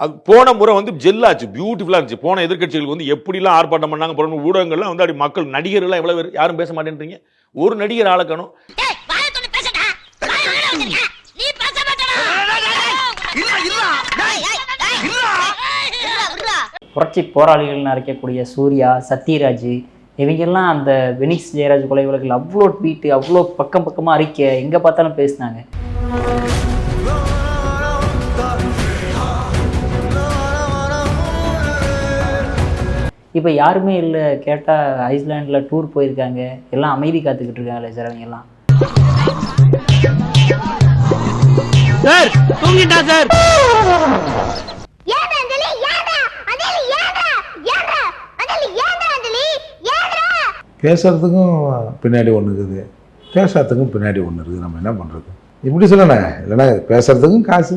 அது போன முறை வந்து ஜெல்லாச்சு பியூட்டிஃபுல்லாக இருந்துச்சு. போன எதிர்க்கட்சிகளுக்கு வந்து எப்படிலாம் ஆர்ப்பாட்டம் பண்ணாங்க போன ஊடகங்கள்லாம் வந்து அப்படி மக்கள் நடிகர்கள்லாம் எவ்வளோ பேர் யாரும் பேச மாட்டேன்றீங்க? ஒரு நடிகர் ஆளக்கணும் புரட்சி போராளிகள்னு அழைக்கக்கூடிய சூர்யா சத்யராஜ் இவங்கெல்லாம் அந்த வெனிஸ் ஜெயராஜ் கொலை வழக்கில் அவ்வளோ ட்வீட்டு அவ்வளோ பக்கம் பக்கமாக அறிக்கை எங்கே பார்த்தாலும் பேசினாங்க. இப்போ யாருமே இல்லை கேட்டால் ஐஸ்லாண்டில் டூர் போயிருக்காங்க. எல்லாம் அமைதி காத்துக்கிட்டு இருக்காங்களே சார் அவங்க எல்லாம் சார் தூங்கிட்டா சார் பேசுறதுக்கும் பின்னாடி ஒன்று இருக்குது. பேசாததுக்கும் பின்னாடி ஒன்று இருக்குது. நம்ம என்ன பண்ணுறது இப்படி சொல்லணே. இல்லைன்னா பேசுறதுக்கும் காசு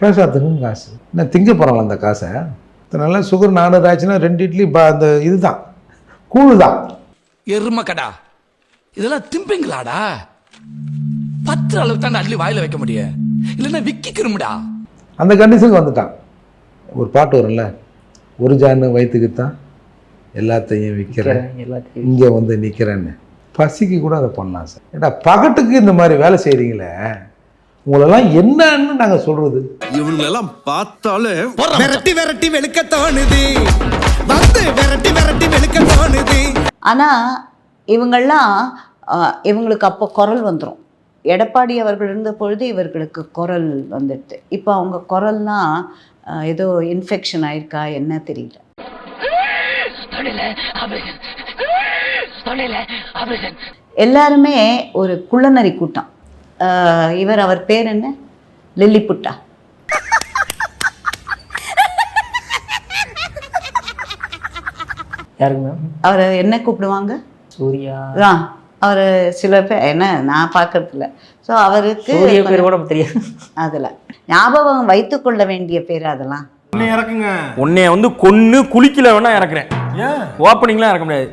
பேசாததுக்கும் காசு. என்ன திங்க போகிறாங்களா அந்த காசை? நல்லா சுகர் நானூறு ஆச்சுன்னா ரெண்டு இட்லி ப அந்த இதுதான். கூழு தான் எருமக்கடா. இதெல்லாம் திம்பிங்களாடா? பத்து அளவு தான் அள்ளி வாயில வைக்க முடியும் இல்லைன்னா விக்கிக்கிறோம்டா அந்த கண்டிஷனுக்கு வந்துட்டான். ஒரு பாட்டு வரும்ல ஒரு ஜானு வயிற்றுக்குத்தான் எல்லாத்தையும் விற்கிறேன் எல்லாத்தையும் இங்கே வந்து நிற்கிறேன்னு பசிக்கு கூட அதை பண்ணலாம் சார். ஏடா பகட்டுக்கு இந்த மாதிரி வேலை செய்கிறீங்களே உங்களெல்லாம் என்னன்னு நாங்கள் சொல்கிறது இவங்களெல்லாம் பார்த்தாலே விரட்டி விரட்டி வெளுக்க தோணுது. வந்து விரட்டி விரட்டி வெளுக்க தோணுது. ஆனால் இவங்கெல்லாம் இவங்களுக்கு அப்போ குரல் வந்துடும் எடப்பாடி அவர்கள் இருந்த பொழுது இவர்களுக்கு குரல் வந்துடுது. இப்போ அவங்க குரல்லாம் ஏதோ இன்ஃபெக்ஷன் ஆயிருக்கா என்ன தெரியல. எல்லாருமே ஒரு குள்ளநரி கூட்டம். இவர் அவர் பேர் என்ன? லில்லிபுட்டா. யாருக்கு மேம்? அவரை என்ன கூப்பிடுவாங்க? சூர்யா. ஆ அவர் சில பேர் என்ன நான் பார்க்கறதில்ல. ஸோ அவருக்கு சூரிய பேர் கூட தெரியாது. அதில். ஞாபகம் வைத்துக்கொள்ள வேண்டிய பேர் அதெல்லாம். உன்னைய வந்து கொன்னு குளிக்கல வேணா இறக்குறேன். ஓப்பனிங்லாம் இறக்க முடியாது.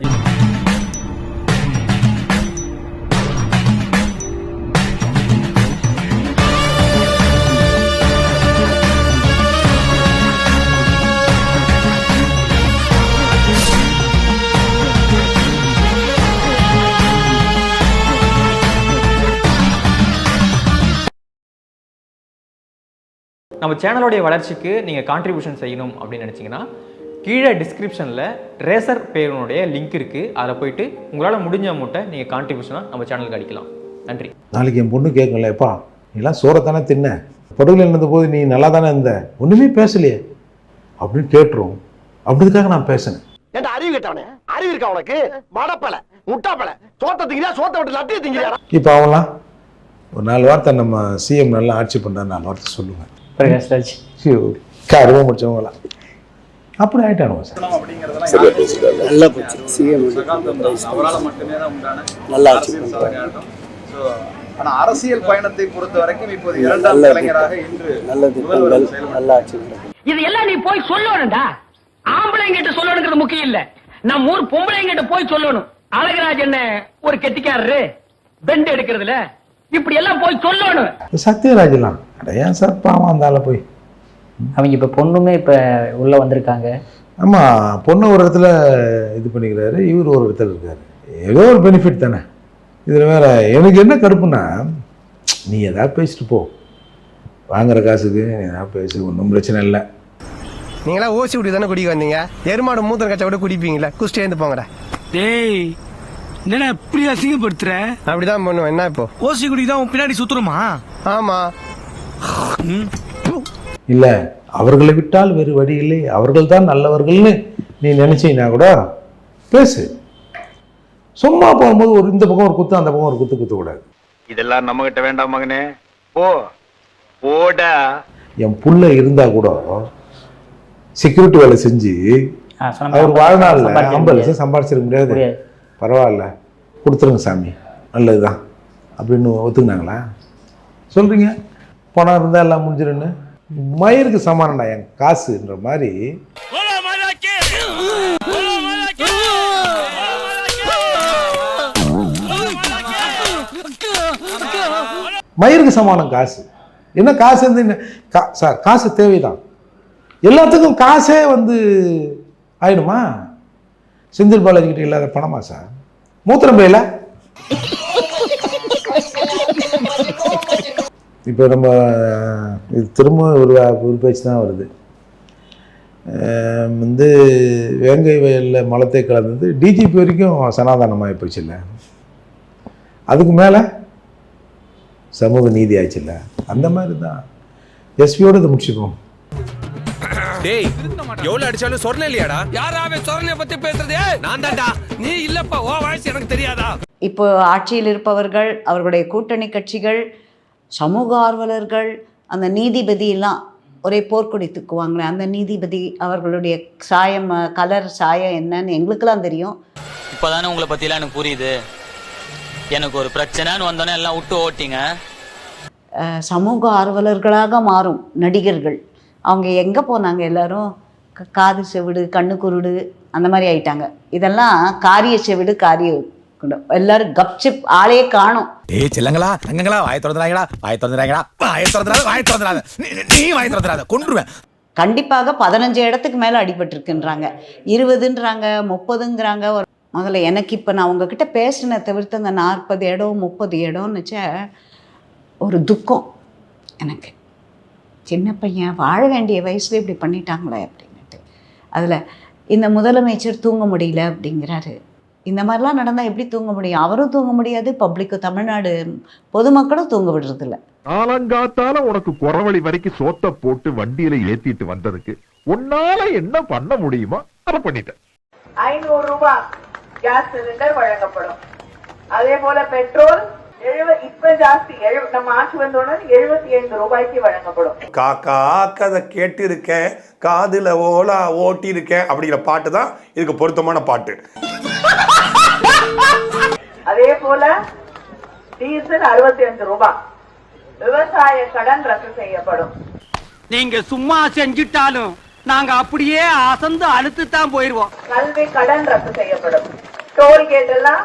நம்ம சேனலோடைய வளர்ச்சிக்கு நீங்கள் கான்ட்ரிபியூஷன் செய்யணும் அப்படின்னு நினச்சிங்கன்னா கீழே டிஸ்கிரிப்ஷனில் ரேசர் பேருனுடைய லிங்க் இருக்குது அதில் போயிட்டு உங்களால் முடிஞ்ச அமௌண்ட்டை நீங்கள் கான்ட்ரிபியூஷனாக நம்ம சேனலுக்கு அடிக்கலாம். நன்றி. நாளைக்கு என் பொண்ணு கேட்கல எப்பா நீலாம் சோறத்தானே தின்ன? படுகையில் இருந்த போது நீ நல்லா தானே இருந்த? ஒன்றுமே பேசலையே. அப்படின்னு கேட்டுரும். அப்படிதுக்காக நான் பேசினேன். ஏன்டா அறிவு கேட்டவனே? அறிவு இருக்கா உனக்கு? மடப்பல முட்டாப்பல சோத்த திங்கிறியா? சோத்த விட்டு லட்டிய திங்கிறியா இப்போ அவன்லாம் ஒரு நாலு வார்த்தை நம்ம சிஎம் நல்லா ஆட்சி பண்ணுறாரு நாலு வார்த்தை சொல்லுவேன். பிரகாஷ் ராஜ். ஐயோ, கருவ முடிச்சவங்களாம் அப்படி ஆயிட்டானுங்க சார். நல்லா போச்சு. சிஎம் நல்லா ஆச்சு. ஆனா அரசியல் பயணத்தை பொறுத்த வரைக்கும் இப்போது இரண்டாம் நல்லது. கலைஞராக இன்று நல்ல திட்டங்கள் நல்லா ஆச்சு. இது எல்லாம் நீ போய் சொல்லணும்டா. ஆம்பளைங்கிட்ட சொல்லணுங்கிறது முக்கியம் இல்ல. நம்ம ஊர் பொம்பளைங்கிட்ட போய் சொல்லணும். அழகராஜ் என்ன ஒரு கெட்டிக்காரரு? பெண்ட் எடுக்கிறதுல. இப்படி எல்லாம் போய் சொல்லணும். சத்யராஜ்லாம். அட ஏன் சார் பாவம் அந்த ஆளை போய்? அவங்க இப்போ பொண்ணுமே இப்போ உள்ளே வந்திருக்காங்க. ஆமாம் பொண்ணு ஒரு இடத்துல இது பண்ணிக்கிறாரு இவர் ஒரு இடத்துல இருக்காரு. ஏதோ ஒரு பெனிஃபிட் தானே. இதில் வேற எனக்கு என்ன கடுப்புன்னா நீ எதாவது பேசிட்டு போ. வாங்குற காசுக்கு நீ எதாவது பேசு ஒன்றும் பிரச்சனை இல்லை. நீங்களா ஓசி விட்டு தானே குடிக்க வந்தீங்க? எருமாடு மூத்திர கச்சா கூட குடிப்பீங்களா குஸ்டி எழுந்து போங்கடா. டேய் என்னடா இப்படி அசிங்கப்படுத்துற? அப்படிதான் பண்ணுவேன். என்ன இப்போ? ஓசி குடி தான் பின்னாடி சுத்துறோமா ஆமா. இல்லை அவர்களை விட்டால் வேறு வழி இல்லை. அவர்கள் தான் நல்லவர்கள்னு நீ நினைச்சீங்கன்னா கூட? பேசு. சும்மா போகும்போது ஒரு இந்த பக்கம் ஒரு குத்து அந்த பக்கம் ஒரு குத்து குத்தக்கூடாது இதெல்லாம் நம்ம கிட்ட வேண்டாம் மகனே. போ. போடா. என் புள்ள இருந்தா கூட செக்யூரிட்டி வேலை செஞ்சு அவர் வாழ்நாளில் சம்பாதிக்க ஐம்பது. லட்சம் சம்பாதிச்சிருக்க முடியாது. பரவாயில்ல. கொடுத்துருங்க சாமி. நல்லது தான் அப்படின்னு ஒத்துக்கினாங்களா? சொல்கிறீங்க பணம் இருந்தால் எல்லாம் முடிஞ்சிருன்னு மயிருக்கு சமானம்டா என் காசுன்ற மாதிரி. மயிருக்கு சமானம் காசு. என்ன காசு வந்து கா- சார் காசு தேவைதான். எல்லாத்துக்கும் காசே வந்து ஆயிடுமா? செந்தில் பாலாஜி கிட்ட இல்லாத பணமா சார்? மூத்திரம் பையில இப்போ நம்ம இது திரும்ப ஒரு ஒரு பேச்சு தான் வருது. வந்து வேங்கை வயலில் மலத்தை கலந்தது டிஜிபி வரைக்கும் சனாதானமாக போச்சு இல்லை? அதுக்கு மேலே சமூக நீதி ஆச்சுல்ல அந்த மாதிரி தான். எஸ்பியோட இதை முடிச்சுப்போம். டேய் எவ்வளவு அடிச்சாலும் சொல்ல இல்லையாடா? யாராவே சோரனைய பத்தி பேசுறதே? நான் தான்டா. நீ இல்லப்பா ஓ வாய்ஸ் எனக்கு தெரியாதா? இப்போ ஆட்சியில் இருப்பவர்கள் அவர்களுடைய கூட்டணி கட்சிகள் சமூக ஆர்வலர்கள் அந்த நீதிபதி எல்லாம் ஒரே போர்க்கொடி தூக்குவாங்களே அந்த நீதிபதி அவர்களுடைய சாயம் கலர் சாயம் என்னன்னு எங்களுக்கெல்லாம் தெரியும். இப்பதானே உங்களை பத்திலாம் எனக்கு புரியுது. எனக்கு ஒரு பிரச்சனைன்னு வந்தோன்னே எல்லாம் விட்டு ஓட்டிங்க. சமூக ஆர்வலர்களாக மாறும் நடிகர்கள். அவங்க எங்கே போனாங்க எல்லாரும்? காது செவிடு கண்ணு குருடு அந்த மாதிரி ஆயிட்டாங்க. இதெல்லாம் காரிய செவிடு காரிய. எல்லாரும் கப்சிப் ஆளே காணும். ஏய் செல்லங்களா தங்கங்களா வாய திறந்துறாங்கடா வாய திறந்துறாங்கடா வாய திறந்துறாத வாய திறந்துறாத நீ- வாய திறந்துறாத கொன்றுவேன். கண்டிப்பாக பதினஞ்சு இடத்துக்கு மேலே அடிபட்டிருக்குன்றாங்க. இருபதுன்றாங்க முப்பதுங்கிறாங்க. ஒரு முதல்ல எனக்கு இப்போ நான் உங்ககிட்ட பேசின தவிர்த்து அந்த நாற்பது இடம் முப்பது இடம்னு வச்ச ஒரு துக்கம் எனக்கு. சின்ன பையன் வாழ வேண்டிய வயசுல இப்படி பண்ணிட்டாங்களே அப்படின்னுட்டு. அதில் இந்த முதலமைச்சர் தூங்க முடியல அப்படிங்கிறாரு. இந்த மாதிரிலாம் நடந்தால் எப்படி தூங்க முடியும்? அவரும் தூங்க முடியாது பப்ளிக்கு தமிழ்நாடு பொதுமக்களும் தூங்க விடுறதில்ல. காலங்காத்தால உனக்கு குறவழி வரைக்கும் சோத்த போட்டு வண்டியில ஏத்திட்டு வந்ததுக்கு உன்னால என்ன பண்ண முடியுமோ அதை பண்ணிட்டேன். ஐநூறு ரூபாய் கேஸ் சிலிண்டர் வழங்கப்படும். அதே போல பெட்ரோல் எழுவ இப்ப ஜாஸ்தி. எழு நம்ம ஆட்சி வந்தோடனே எழுபத்தி ஐந்து ரூபாய்க்கு வழங்கப்படும். காக்கா கதை கேட்டு இருக்கேன் காதுல ஓலா ஓட்டி இருக்கேன் அப்படிங்கிற பாட்டு தான் இதுக்கு பொருத்தமான பாட்டு. அதே போல டீசல் அறுபத்தி அஞ்சு ரூபாய் விவசாய கடன் ரத்து செய்யப்படும். நீங்க சும்மா செஞ்சுட்டாலும் நாங்க அப்படியே அசந்து அழுத்து தான் போயிருவோம். கல்வி கடன் ரத்து செய்யப்படும். டோல்கேட் எல்லாம்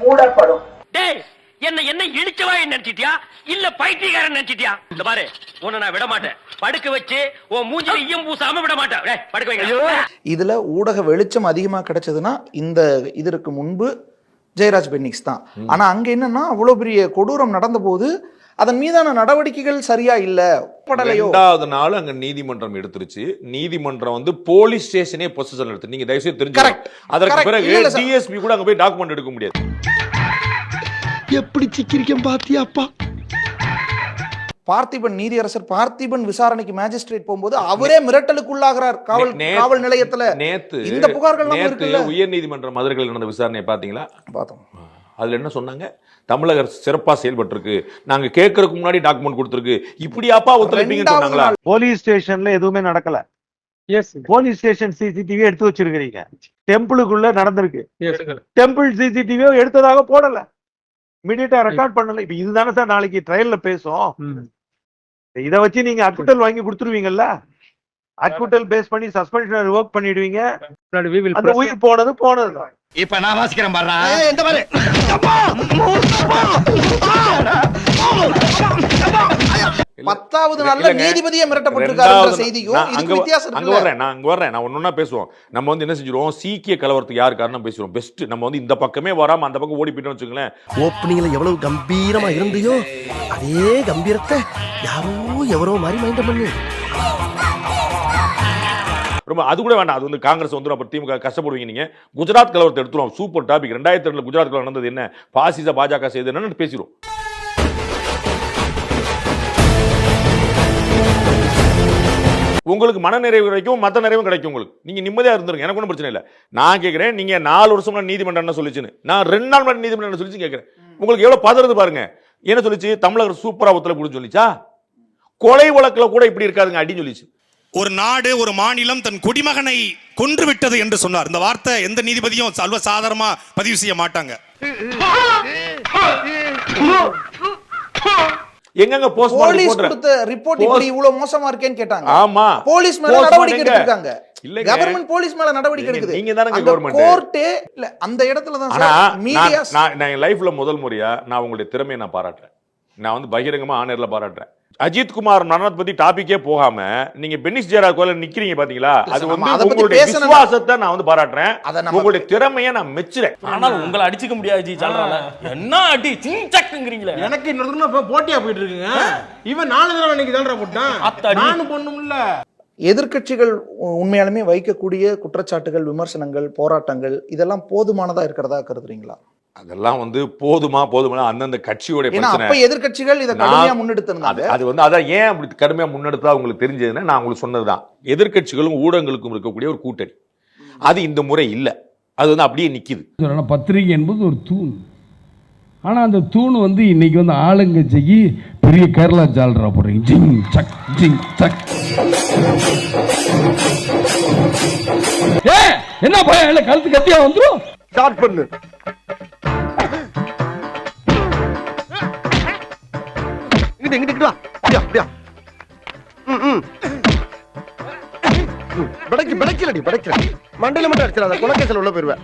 மூடப்படும். டேய் என்ன என்ன இழிச்சவா நினைச்சிட்டியா? இல்ல பைத்தியக்காரன் நினைச்சிட்டியா? இந்த பாரு உன்னை நான் விட மாட்டேன் படுக்க வச்சு உன் மூஞ்சில ஈயம் பூசாம விட மாட்டேன் டேய், படுக்க வைங்க. இதுல ஊடக வெளிச்சம் அதிகமா கிடைச்சதுன்னா இந்த இதற்கு முன்பு ஜெயராஜ் பென்னிக்ஸ் தான். ஆனா அங்க என்னன்னா அவ்வளவு பெரிய கொடூரம் நடந்த போது அதன் மீதான நடவடிக்கைகள் சரியா இல்ல. படலையோ ரெண்டாவது நாள் அங்க நீதிமன்றம் எடுத்துருச்சு. நீதிமன்றம் வந்து போலீஸ் ஸ்டேஷனே பொசிஷன் எடுத்து நீங்க தயவுசெய்து தெரிஞ்சு Correct. அதற்கு. பிறகு. டிஎஸ்பி கூட அங்க போய் டாக்குமெண்ட் எடுக்க முடியாது. எப்படி சிக்கிரிக்கம் பாத்தியாப்பா பார்த்திபன் நீதியரசர் பார்த்திபன் விசாரணைக்கு மேஜிஸ்ட்ரேட் போகும்போது அவரே மிரட்டலுக்குள்ளாகிறார். காவல் காவல் நிலையத்துல. நேத்து இந்த புகார்கள் நேத்து இருக்குல்ல? உயர் நீதிமன்ற மதுரையில் நடந்த விசாரணையை பாத்தீங்களா பார்த்தோம். அதுல என்ன சொன்னாங்க? தமிழக அரசு சிறப்பா செயல்பட்டிருக்கு. நாங்க கேட்கறதுக்கு முன்னாடி டாக்குமெண்ட் கொடுத்துருக்கு. இப்படியாப்பா ஒத்துழைப்பீங்கன்னு சொன்னாங்களா? போலீஸ் ஸ்டேஷன்ல எதுவுமே நடக்கல. எஸ் போலீஸ் ஸ்டேஷன் சிசிடிவி எடுத்து வச்சிருக்கிறீங்க. டெம்பிளுக்குள்ள நடந்திருக்கு. டெம்பிள் சிசிடிவியோ எடுத்ததாக போடல. இமிடியேட்டா ரெக்கார்ட் பண்ணல. இப்ப இதுதானே சார் நாளைக்கு ட்ரையல்ல பேசும். இத வச்சு நீங்க அக்குட்டல் வாங்கி கொடுத்துருவீங்கல்ல? அக்குட்டல் பேஸ் பண்ணி சஸ்பென்ஷன் ரிவோக் பண்ணிடுவீங்க. அந்த உயிர் போனது போனது இப்ப நான் வாசிக்கிறேன் பாரு பத்தாவது நாள்ல. நீதிபதியே மிரட்டப்பட்டிருக்காருன்ற ரெண்டாவது செய்தியும் அங்க வித்தியாசம் அங்க வர்றேன் நான் அங்க வர்றேன். நான் ஒன்னொன்னா பேசுவோம். நம்ம வந்து என்ன செஞ்சிருவோம்? சீக்கிய கலவரத்துக்கு யார் காரணம் பேசுவோம் பெஸ்ட் நம்ம வந்து இந்த பக்கமே வராம அந்த பக்கம் ஓடி போயிட்டோம்னு வச்சுங்களேன் ஓப்பனிங்ல எவ்வளவு கம்பீரமா இருந்தியோ அதே கம்பீரத்தை யாரோ எவரோ மாதிரி மைண்ட் பண்ணு. ரொம்ப அது கூட வேண்டாம். அது வந்து காங்கிரஸ் வந்து அப்புறம் திமுக கஷ்டப்படுவீங்க நீங்க. குஜராத் கலவரத்தை எடுத்துருவோம். சூப்பர் டாபிக் ரெண்டாயிரத்தி ரெண்டுல குஜராத் கலவரம் நடந்தது என்ன? பாசிச பாஜக செய்தது என்னன்னு பேசிடுவோம் உங்களுக்கு மன நிறைவு கிடைக்கும் மத்த நிறைவும் கிடைக்கும் உங்களுக்கு. நீங்க நிம்மதியா இருந்துருங்க. எனக்கு ஒன்றும் பிரச்சனை இல்லை. நான் கேட்கிறேன் நீங்க நாலு வருஷம் முன்னாடி நீதிமன்றம் என்ன சொல்லிச்சுன்னு. நான் ரெண்டு நாள் முன்னாடி நீதிமன்றம் என்ன சொல்லிச்சு கேட்கிறேன் உங்களுக்கு எவ்வளவு பதறது பாருங்க. என்ன சொல்லிச்சு? தமிழக சூப்பரா ஒத்துழைப்பு சொல்லிச்சா? கொலை வழக்குல கூட இப்படி இருக்காதுங்க அடின்னு சொல்லிச்சு. ஒரு நாடு ஒரு மாநிலம் தன் குடிமகனை கொன்று விட்டது என்று சொன்னார். இந்த வார்த்தை எந்த நீதிபதியும் சர்வ சாதாரணமா பதிவு செய்ய மாட்டாங்க. எங்கங்க போஸ்ட் போலீஸ் கொடுத்த ரிப்போர்ட் இப்படி இவ்வளவு மோசமா இருக்கேன்னு கேட்டாங்க. ஆமா. போலீஸ் மேல நடவடிக்கை? எடுத்திருக்காங்க. இல்லைங்க. கவர்மெண்ட் போலீஸ் மேல நடவடிக்கை எடுக்குது. நீங்க தானங்க government. கோர்ட்டே இல்ல அந்த இடத்துல தான் நான் நான் என் லைஃப்ல முதல் முறையா நான் உங்களுடைய திறமையை நான் பாராட்டுறேன். நான் வந்து பகிரங்கமா ஆனர்ல பாராட்டுறேன். அஜித் குமார் மரணத்தை பத்தி டாபிக்கே போகாம நீங்க பென்னிஸ் ஜெயராஜ் கோயில நிக்கிறீங்க பாத்தீங்களா? அது வந்து உங்களுடைய. விசுவாசத்தை நான் வந்து பாராட்டுறேன். உங்களுடைய திறமையை நான் மெச்சுறேன். ஆனால் உங்களை அடிச்சுக்க முடியாது ஜி என்ன அடி சிங்சக்குங்கிறீங்களே எனக்கு இன்னொரு போட்டியா போயிட்டு இருக்குங்க. இவன் நாலு தடவை இன்னைக்கு தான்டா போட்டான். நானும் பொண்ணும்ல எதிர்க்கட்சிகள் உ- உண்மையாலுமே வைக்கக்கூடிய குற்றச்சாட்டுகள் விமர்சனங்கள் போராட்டங்கள் இதெல்லாம் போதுமானதா இருக்கிறதா கருதுறீங்களா? அதெல்லாம் வந்து போதுமா போதுமா அந்தந்த கட்சியோட பிரச்சனை. எதிர்க்கட்சிகள் இதை கடுமையா அது முன்னெடுத்திருந்தாங்க. அது வந்து அதான் ஏன் அப்படி கடுமையா முன்னெடுத்தா உங்களுக்கு தெரிஞ்சதுன்னா நான் உங்களுக்கு சொன்னதுதான். எதிர்க்கட்சிகளும் ஊடகங்களுக்கும் இருக்கக்கூடிய ஒரு கூட்டணி. அது இந்த முறை இல்ல. அது வந்து அப்படியே நிக்குது. பத்திரிகை என்பது ஒரு தூண். ஆனால் அந்த தூண் வந்து இன்னைக்கு வந்து ஆளுங்கட்சிக்கு பெரிய கேரளா ஜால்ரா போடுறீங்க. ஜிங் சக் ஜிங் சக். ஏ என்ன பயம் இல்லை கழுத்து கத்தியா வந்துரும்? ஸ்டார்ட் பண்ணு. இங்கிட்டு இங்கிட்டு வா. அப்படியா அப்படியா ம் ம். படைக்கு படைக்கலடி படைக்கல மண்டையில மட்டும் அடிச்சிடாத குலக்கேசல் உள்ள போயிருவேன்